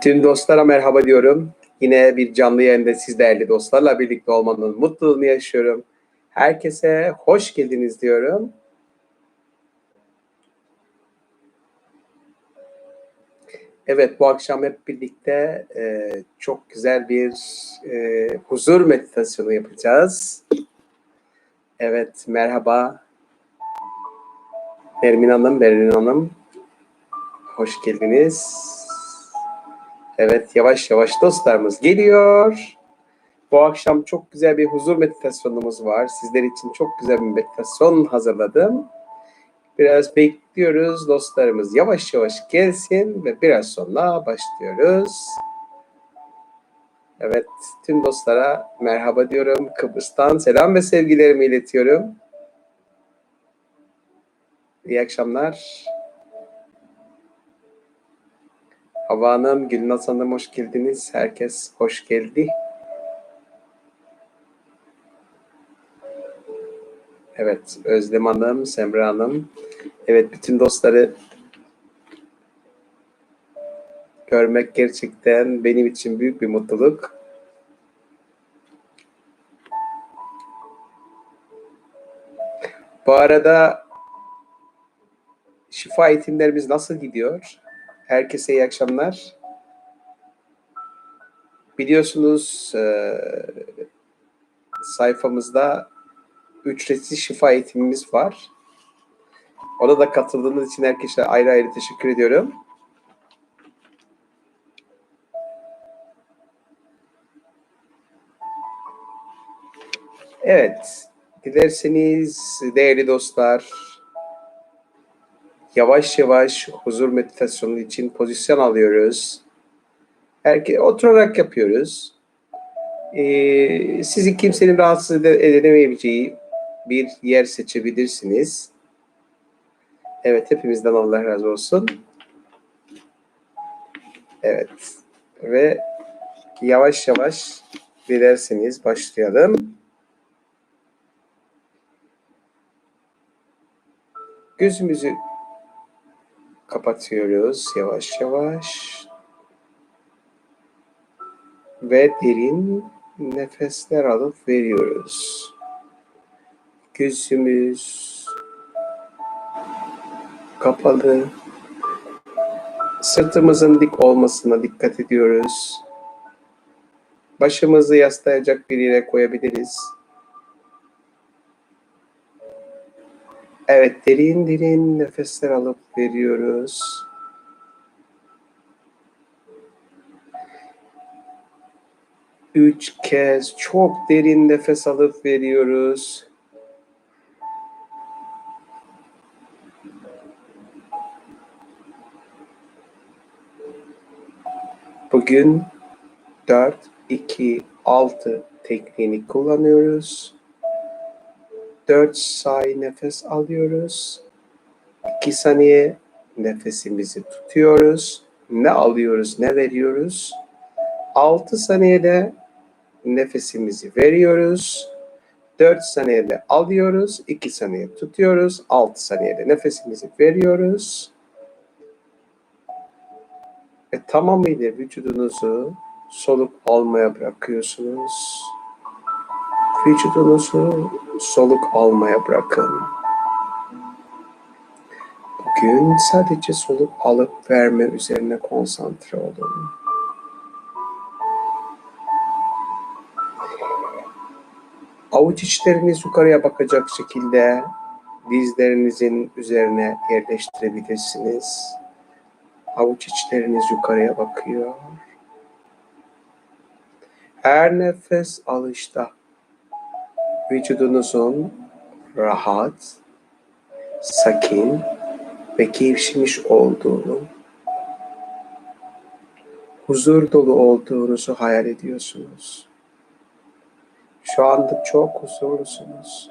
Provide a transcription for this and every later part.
Tüm dostlara merhaba diyorum. Yine bir canlı yayında siz değerli dostlarla birlikte olmanın mutluluğunu yaşıyorum. Herkese hoş geldiniz diyorum. Evet bu akşam hep birlikte e, çok güzel bir e, huzur meditasyonu yapacağız. Evet merhaba. Nermin Hanım, Berin Hanım. Hoş geldiniz. Evet yavaş yavaş dostlarımız geliyor. Bu akşam çok güzel bir huzur meditasyonumuz var. Sizler için çok güzel bir meditasyon hazırladım. Biraz bekliyoruz dostlarımız yavaş yavaş gelsin ve biraz sonra başlıyoruz. Evet tüm dostlara merhaba diyorum. Kıbrıs'tan selam ve sevgilerimi iletiyorum. İyi akşamlar. Hava Hanım, Gülnaz Hanım hoş geldiniz. Herkes hoş geldi. Evet, Özlem Hanım, Semra Hanım. Evet, bütün dostları görmek gerçekten benim için büyük bir mutluluk. Bu arada şifa eğitimlerimiz nasıl gidiyor? Herkese iyi akşamlar. Biliyorsunuz e, sayfamızda ücretsiz şifa eğitimimiz var. Ona da katıldığınız için herkese ayrı ayrı teşekkür ediyorum. Evet, dilerseniz değerli dostlar, yavaş yavaş huzur meditasyonu için pozisyon alıyoruz. Herke oturarak yapıyoruz. Ee, sizi kimsenin rahatsız edemeyeceği bir yer seçebilirsiniz. Evet, hepimizden Allah razı olsun. Evet. Ve yavaş yavaş dilerseniz başlayalım. Gözümüzü kapatıyoruz yavaş yavaş. Ve derin nefesler alıp veriyoruz. Gözümüz kapalı. Sırtımızın dik olmasına dikkat ediyoruz. Başımızı yaslayacak bir yere koyabiliriz. Evet, derin derin nefesler alıp veriyoruz. Üç kez çok derin nefes alıp veriyoruz. Bugün 4, 2, 6 tekniğini kullanıyoruz. 4 say nefes alıyoruz. 2 saniye nefesimizi tutuyoruz. Ne alıyoruz, ne veriyoruz? 6 saniyede nefesimizi veriyoruz. 4 saniyede alıyoruz. 2 saniye tutuyoruz. 6 saniyede nefesimizi veriyoruz. Ve tamamıyla vücudunuzu soluk almaya bırakıyorsunuz. Vücudunuzu soluk almaya bırakın. Bugün sadece soluk alıp verme üzerine konsantre olun. Avuç içleriniz yukarıya bakacak şekilde dizlerinizin üzerine yerleştirebilirsiniz. Avuç içleriniz yukarıya bakıyor. Her nefes alışta vücudunuzun rahat, sakin ve gevşemiş olduğunu, huzur dolu olduğunuzu hayal ediyorsunuz. Şu anda çok huzurlusunuz.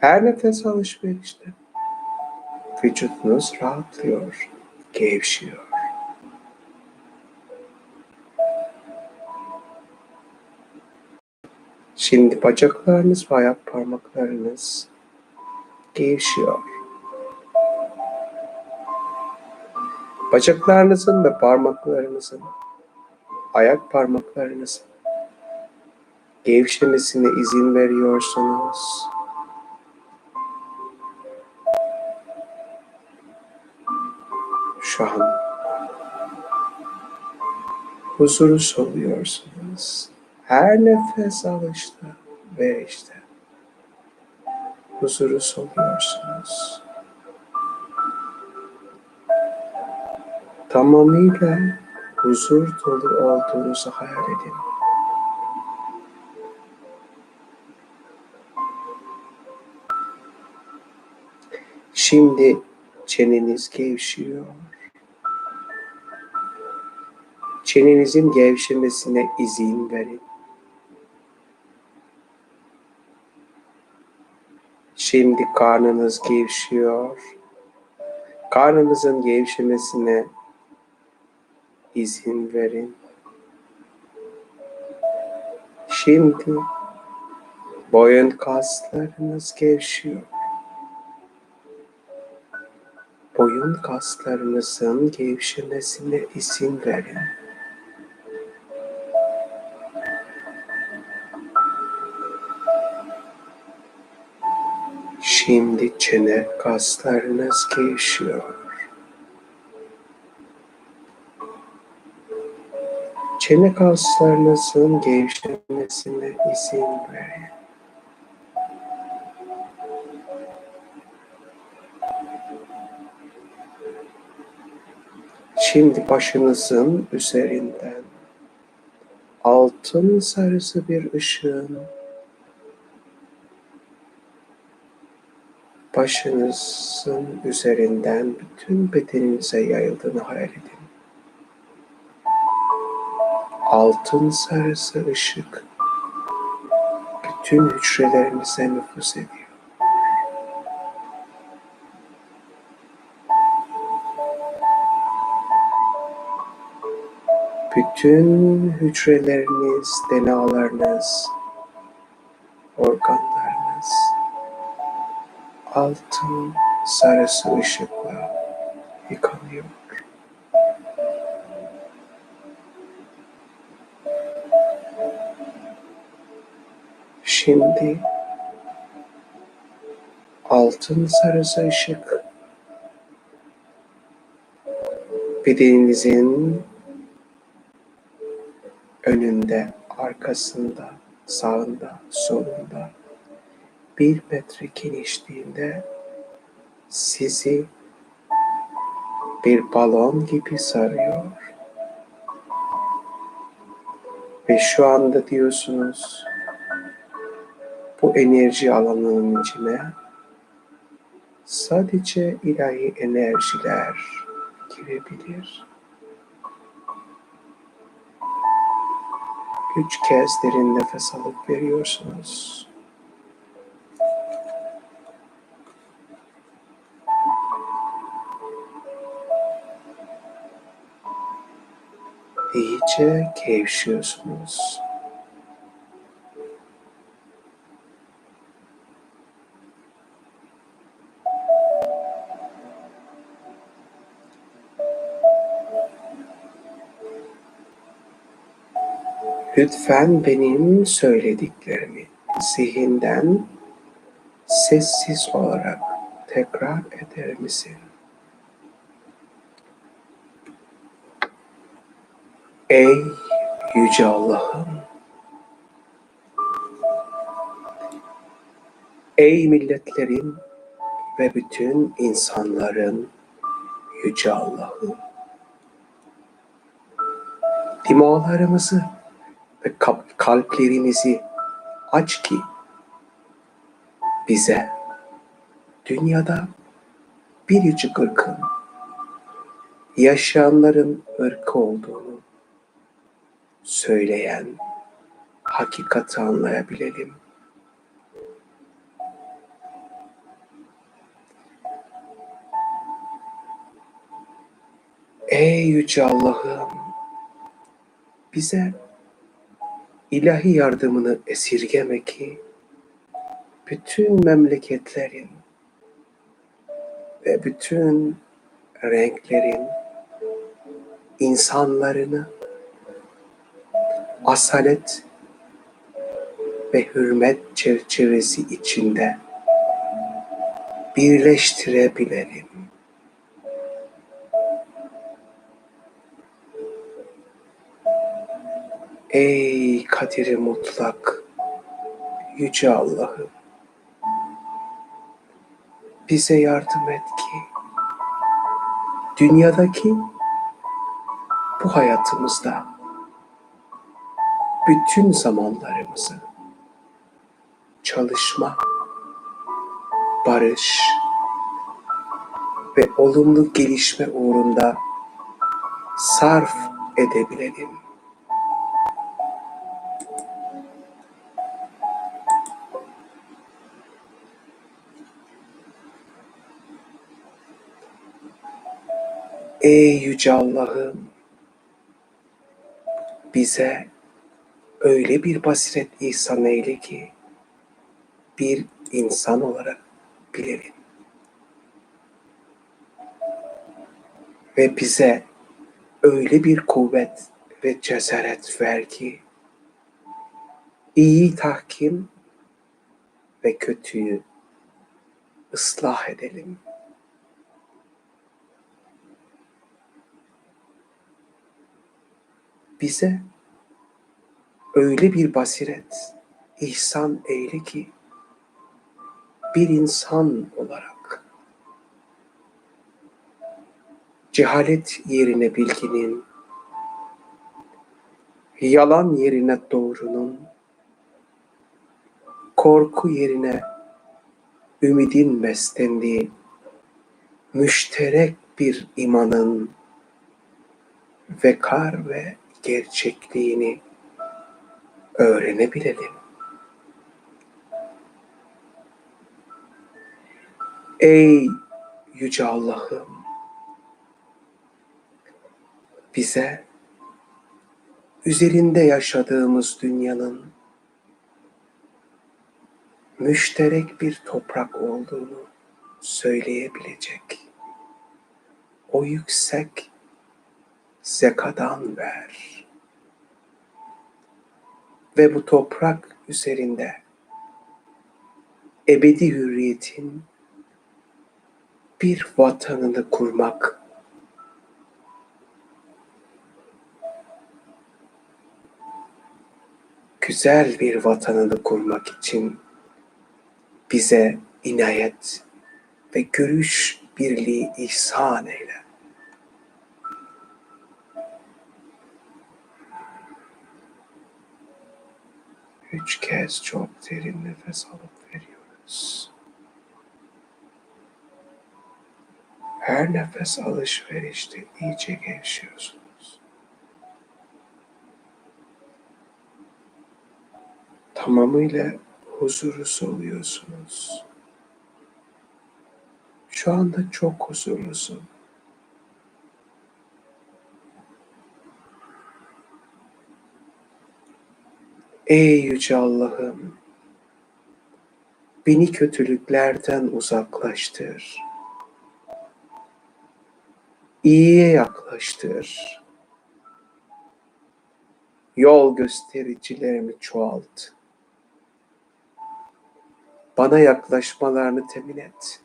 Her nefes alışverişte vücudunuz rahatlıyor, gevşiyor. Şimdi bacaklarınız ve ayak parmaklarınız gevşiyor. Bacaklarınızın ve parmaklarınızın, ayak parmaklarınızın gevşemesine izin veriyorsunuz. Şu an huzuru soluyorsunuz. Her nefes alışta ve işte huzuru soluyorsunuz. Tamamıyla huzur dolu olduğunuzu hayal edin. Şimdi çeneniz gevşiyor. Çenenizin gevşemesine izin verin. Şimdi karnınız gevşiyor. Karnınızın gevşemesine izin verin. Şimdi boyun kaslarınız gevşiyor. Boyun kaslarınızın gevşemesine izin verin. Şimdi çene kaslarınız gevşiyor. Çene kaslarınızın gevşemesine izin verin. Şimdi başınızın üzerinden altın sarısı bir ışığın başınızın üzerinden bütün bedeninize yayıldığını hayal edin. Altın sarısı ışık bütün hücrelerinize nüfuz ediyor. Bütün hücreleriniz, denalarınız, organlarınız altın sarısı ışıkla yıkanıyor. Şimdi altın sarısı ışık bedeninizin önünde, arkasında, sağında, solunda bir metre genişliğinde sizi bir balon gibi sarıyor. Ve şu anda diyorsunuz bu enerji alanının içine sadece ilahi enerjiler girebilir. Üç kez derin nefes alıp veriyorsunuz. İyice gevşiyorsunuz. Lütfen benim söylediklerimi zihinden sessiz olarak tekrar eder misin? Ey Yüce Allah'ım! Ey milletlerin ve bütün insanların Yüce Allah'ım! Dimağlarımızı ve kalplerimizi aç ki bize dünyada biricik ırkın yaşayanların ırkı olduğunu söyleyen hakikati anlayabilelim. Ey Yüce Allah'ım bize ilahi yardımını esirgeme ki bütün memleketlerin ve bütün renklerin insanlarını asalet ve hürmet çerçevesi içinde birleştirebilelim. Ey kadiri mutlak, yüce Allah'ım, bize yardım et ki dünyadaki bu hayatımızda bütün zamanlarımızı çalışma, barış ve olumlu gelişme uğrunda sarf edebilelim. Ey yüce Allah'ım bize öyle bir basiret ihsan eyle ki bir insan olarak bilelim. Ve bize öyle bir kuvvet ve cesaret ver ki iyi tahkim ve kötüyü ıslah edelim. Bize öyle bir basiret ihsan eyle ki bir insan olarak cehalet yerine bilginin, yalan yerine doğrunun, korku yerine ümidin beslendiği müşterek bir imanın vekar ve gerçekliğini öğrenebilelim. Ey yüce Allah'ım bize üzerinde yaşadığımız dünyanın müşterek bir toprak olduğunu söyleyebilecek o yüksek zekadan ver. Ve bu toprak üzerinde ebedi hürriyetin bir vatanını kurmak güzel bir vatanını kurmak için bize inayet ve görüş birliği ihsan eyle. Üç kez çok derin nefes alıp veriyoruz. Her nefes alışverişte iyice gevşiyorsunuz. Tamamıyla huzuru soluyorsunuz. Şu anda çok huzurlusun. Ey yüce Allah'ım, beni kötülüklerden uzaklaştır. İyiye yaklaştır. Yol göstericilerimi çoğalt. Bana yaklaşmalarını temin et.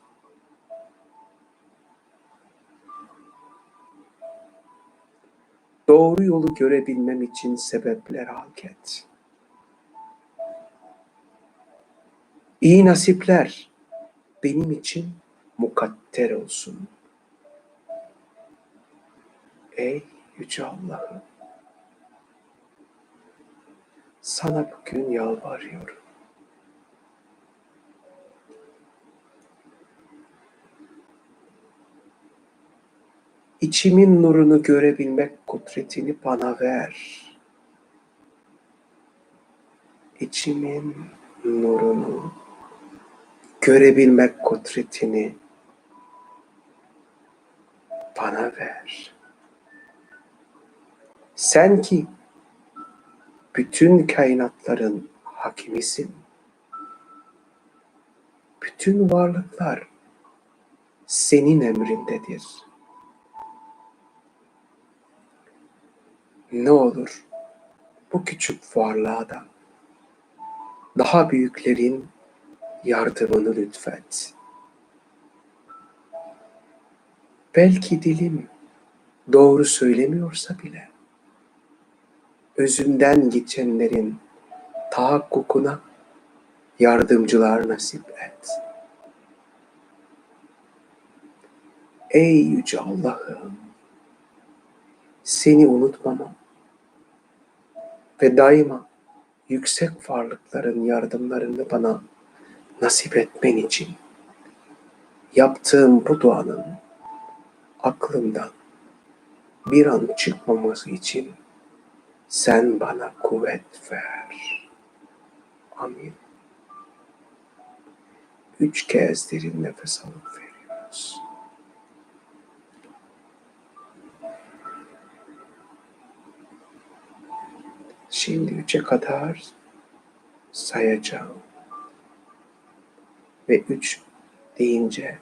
Doğru yolu görebilmem için sebepler halk et. İyi nasipler benim için mukadder olsun. Ey Yüce Allah'ım, sana bugün yalvarıyorum. İçimin nurunu görebilmek kudretini bana ver. İçimin nurunu görebilmek kudretini bana ver. Sen ki bütün kainatların hakimisin. Bütün varlıklar senin emrindedir. ne olur bu küçük varlığa da daha büyüklerin yardımını lütfet. Belki dilim doğru söylemiyorsa bile özünden geçenlerin tahakkukuna yardımcılar nasip et. Ey yüce Allah'ım seni unutmamam ve daima yüksek varlıkların yardımlarını bana nasip etmen için yaptığım bu duanın aklımdan bir an çıkmaması için sen bana kuvvet ver. Amin. Üç kez derin nefes alıp veriyoruz. Şimdi üçe kadar sayacağım. Ve üç deyince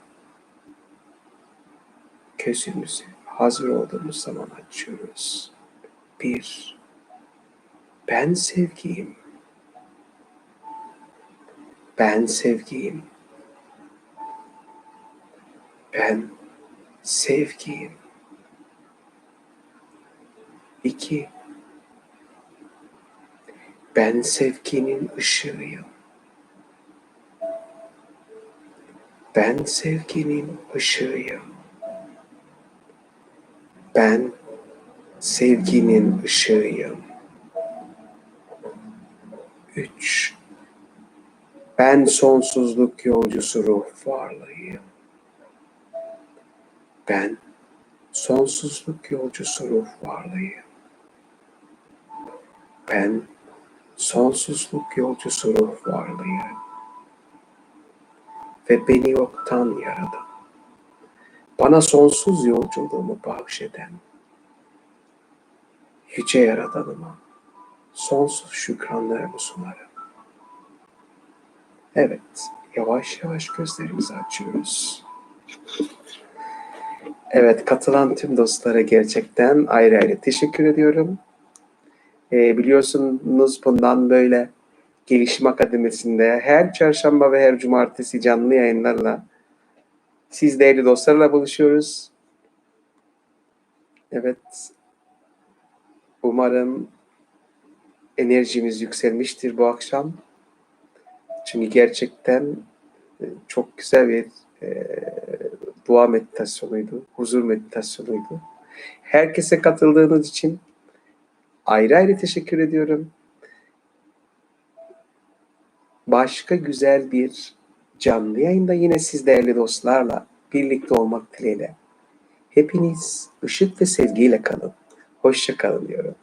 gözümüzü hazır olduğumuz zaman açıyoruz. Bir, ben sevgiyim. Ben sevgiyim. Ben sevgiyim. İki, ben sevginin ışığıyım. Ben sevginin ışığıyım. Ben sevginin ışığıyım. Üç. Ben sonsuzluk yolcusu ruh varlığıyım. Ben sonsuzluk yolcusu ruh varlığıyım. Ben sonsuzluk yolcusu ruh varlığıyım. Ve beni yoktan yaradan, bana sonsuz yolculuğumu bahşeden, Yüce Yaradanıma sonsuz şükranlarımı sunarım. Evet, yavaş yavaş gözlerimizi açıyoruz. Evet, katılan tüm dostlara gerçekten ayrı ayrı teşekkür ediyorum. Ee, biliyorsunuz bundan böyle Gelişim Akademisi'nde her çarşamba ve her cumartesi canlı yayınlarla siz değerli dostlarla buluşuyoruz. Evet, umarım enerjimiz yükselmiştir bu akşam. Çünkü gerçekten e, çok güzel bir e, dua meditasyonuydu, huzur meditasyonuydu. Herkese katıldığınız için ayrı ayrı teşekkür ediyorum. Başka güzel bir canlı yayında yine siz değerli dostlarla birlikte olmak dileğiyle. Hepiniz ışık ve sevgiyle kalın. Hoşça kalın diyorum.